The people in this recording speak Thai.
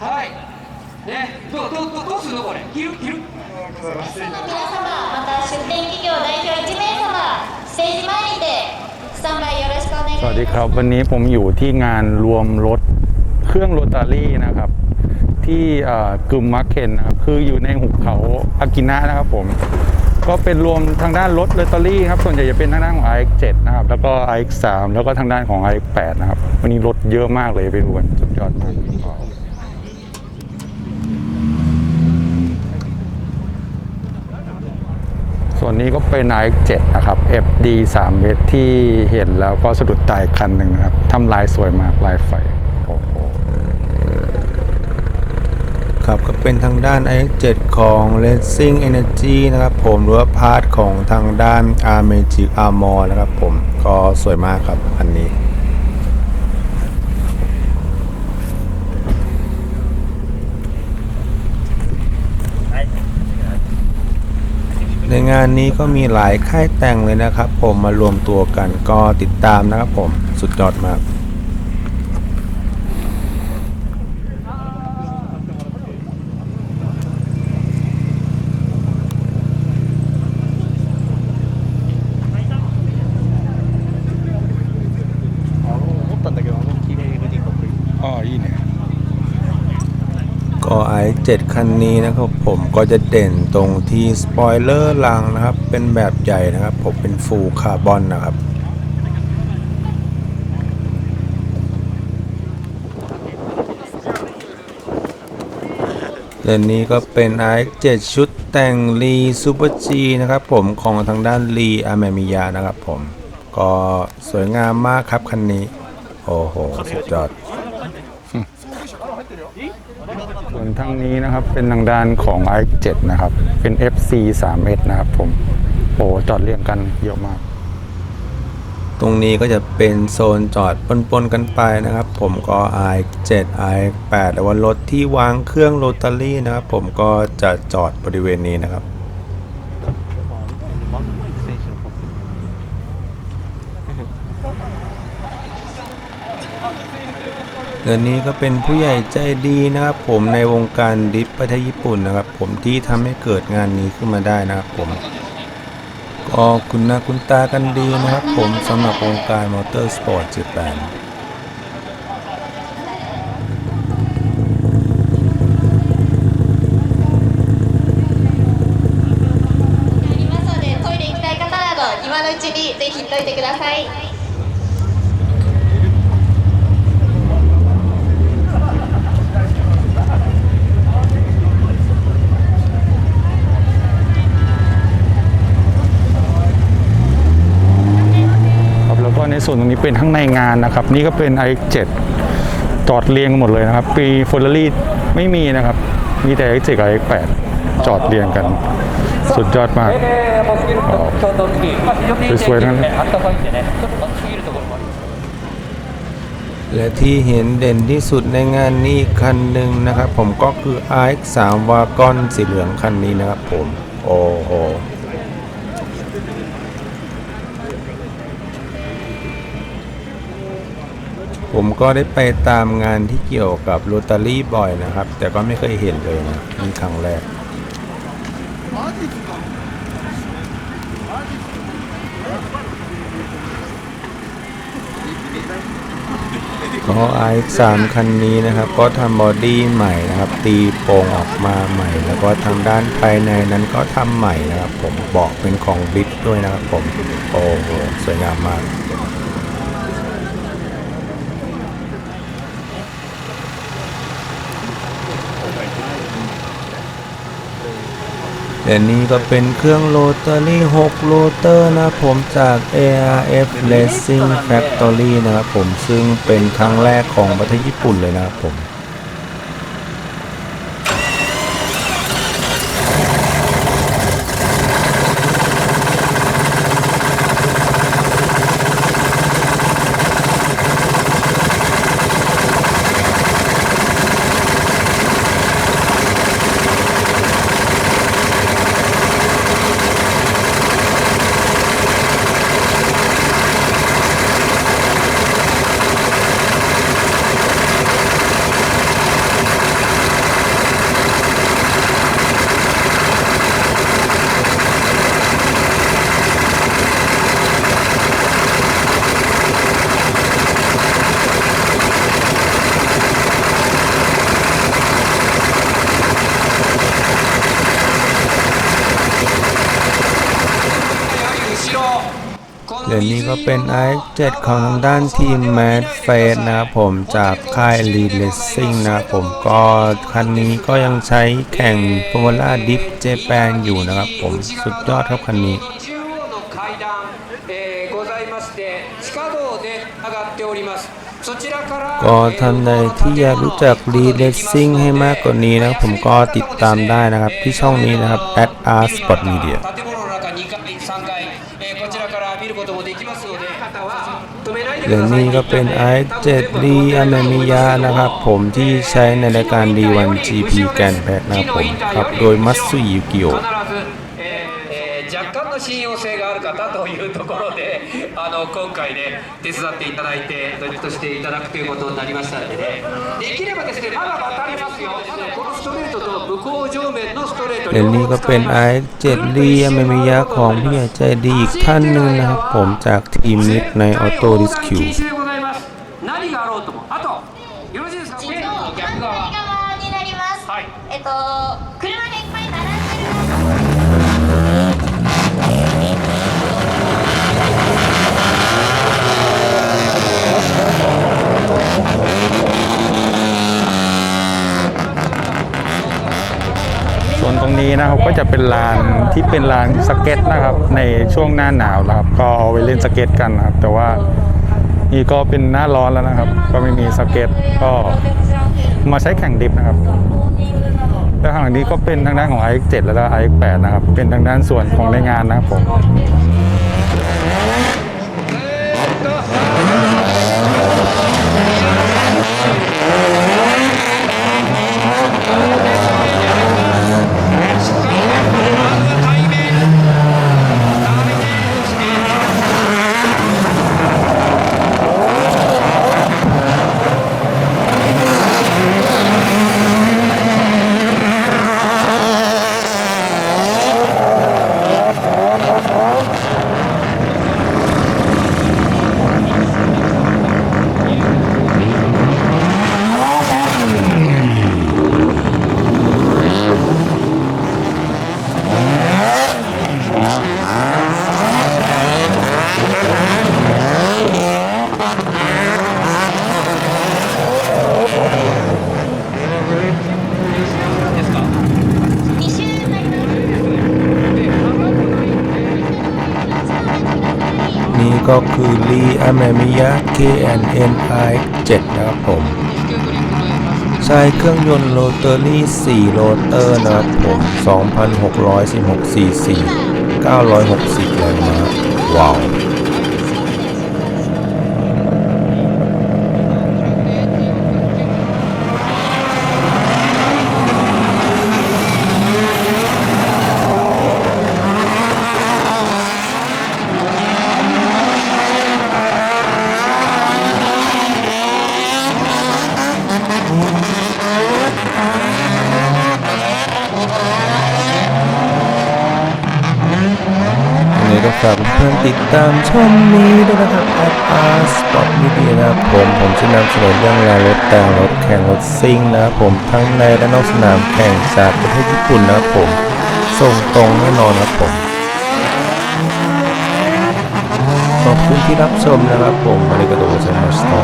はいねどうどうどうどうするのこれ切る切る皆様また出店企業代表1名様ステージ前にてスタンバイよろしくお願いし ส ます วัสดีครับ วันนี้ผมอยู่ที่งานรวมรถเครื่องโรตารี่นะครับ ที่เอ่อกึมมาร์เคนนะครับคืออยู่ในหุบเขาอากินะนะครับผม ก็เป็นรวมทางด้านรถโรตารี่ครับ ส่วนใหญ่จะเป็นทางด้านของ iX7 นะครับ แล้วก็ iX3 แล้วก็ทางด้านของ iX8 นะครับ วันนี้รถเยอะมากเลยไปดูกันสุดยอดมากส่วนนี้ก็เป็น iX7 นะครับ FD 3เมตรที่เห็นแล้วก็สะดุดตายคันหนึ่งนะครับทำลายสวยมากลายไฟ โอ้โห ครับก็ เป็นทางด้าน iX7 ของ Racing Energy นะครับผมหรือว่าพาร์ทของทางด้าน a r m a g i c Armor นะครับผมก็สวยมากครับอันนี้ในงานนี้ก็มีหลายค่ายแต่งเลยนะครับ ผมมารวมตัวกันก็ติดตามนะครับผมสุดยอดมาก 7 คันนี้นะครับผมก็จะเด่นตรงที่สปอยเลอร์ลังนะครับ เป็นแบบใหญ่นะครับผมเป็นฟูลคาร์บอนนะครับเดืนนี้ก็เป็น RX7 ชุดแต่งรีซูเปอร์จีนะครับผมของทางด้านรีอาเมมิยานะครับผม ก็สวยงามมากครับคันนี้ โอ้โห สุดยอด ส่วนทางนี้นะครับเป็นทางด้านของ i7 นะครับ เป็น FC 3 s นะครับผมโอ้จอดเรียงกันเยอะมาก ตรงนี้ก็จะเป็นโซนจอดปนๆกันไปนะครับ ผมก็ i 7 i 8แต่ว่ารถที่วางเครื่องโรตารี่นะครับ ผมก็จะจอดบริเวณนี้นะครับ เดือนนี้ก็เป็นผู้ใหญ่ใจดีนะครับ ผมในวงการดริฟท์ประเทศญี่ปุ่นนะครับ ผมที่ทำให้เกิดงานนี้ขึ้นมาได้นะครับผม ก็คุณหน้าคุณตากันดีนะครับ ผมสำหรับวงการมอเตอร์สปอร์ตญี่ปุ่น ありますのでトイレ行きたい方など今のうちにぜひ行っといてください ็ในส่วนตรงนี้เป็นข้างในงานนะครับ นี่ก็เป็น iX7 จอดเรียงหมดเลยนะครับ ปีฟอร์เรลี่ไม่มีนะครับ มีแต่ iX7 กับ iX8 จอดเรียงกัน สุดยอดมากสวยๆทั้งนั้และที่เห็นเด่นที่สุดในงานนี้คันหนึ่งนะครับ ผมก็คือ RX3 วากอนสีเหลืองคันนี้นะครับผม โอ้โห ผมก็ได้ไปตามงานที่เกี่ยวกับโรตารี่บ่อยนะครับ แต่ก็ไม่เคยเห็นเลยนะนี่ครั้งแรกก็ไอสามคันนี้นะครับ ก็ทำบอดี้ใหม่นะครับ ตีโป่งออกมาใหม่ แล้วก็ทางด้านภายในนั้นก็ทำใหม่นะครับ ผมบอกเป็นของบิ๊กด้วยนะครับผมโอ้โหสวยงามมาก และนี่ก็เป็นเครื่องโรตารี่ 6 โรเตอร์นะผมจาก ARF Racing Factory นะครับผมซึ่งเป็นครั้งแรกของประเทศญี่ปุ่นเลยนะครับผม เดี๋ยวนี้ก็เป็นไอซ์7ของทางด้านทีมแมดเฟสนะครับผมจากค่ายรีเลสซิ่งนะผมก็คันนี้ก็ยังใช้แข่งฟอร์มูล่าดิฟเจแปนอยู่นะครับผมสุดยอดครับคันนี้ก็ท่านใดที่อยากรู้จักรีเลสซิ่งให้มากกว่านี้นะผมก็ติดตามได้นะครับที่ช่องนี้นะครับ at r sport media 3階、えこちらから見ることもできますので方は止めないでくださいนี่ก็เป็นไอเจ็ดดีอเมมิยานะครับ ผมที่ใช้ในรายการดีวันจีพีแกนแพทนะผมครับโดยมัตสุยุกิโอ の信用性がある方というところであの今回ね手伝っていただいてドリフトしていただくということになりましたのでねできればですねまだ渡りますよまだこのストレートと向こう上面のストレートเดี๋ยวนี้ก็เป็นไอเจ็ดเรียมมิยะของพี่ใจดีอีกท่านหนึ่งนะครับผมจากทีมนิดในออโต้ดิสคิว何があろうともあとよろしいですか、ね、逆側になります、はい、えっと車がいっぱい並んで ส่วนตรงนี้นะครับก็จะเป็นลานที่เป็นลานสเก็ตนะครับในช่วงหน้าหนาวนะครับ ก็เอาไว้เล่นสเก็ตกันนะครับ แต่ว่านี่ก็เป็นหน้าร้อนแล้วนะครับ ก็ไม่มีสเก็ตก็มาใช้แข่งดิฟนะครับ แล้วทางนี้ก็เป็นทางด้านของ iX7 แล้วก็ iX8 นะครับ เป็นทางด้านส่วนของในงานนะครับผม ก็คือรีอเมมิยา KNN i7 นะครับผมใช้เครื่องยนต์โรเตอรี่ 4 โรเตอร์นะครับผม 2,616 cc 960แรงม้าว้าว ยังไงก็ฝากเพื่อนๆ ติดตามช่องนี้ด้วยนะครับ at r sport media นะครับผมผมจะนำเสนอเรื่องราวรถแต่งรถแข่งรถซิ่งนะครับผมทั้งในและนอกสนามแข่งจากประเทศญี่ปุ่นนะครับผม ส่งตรงแน่นอนครับผมขอบคุณที่รับชมนะครับผมมาริกาโดเซมาสตอ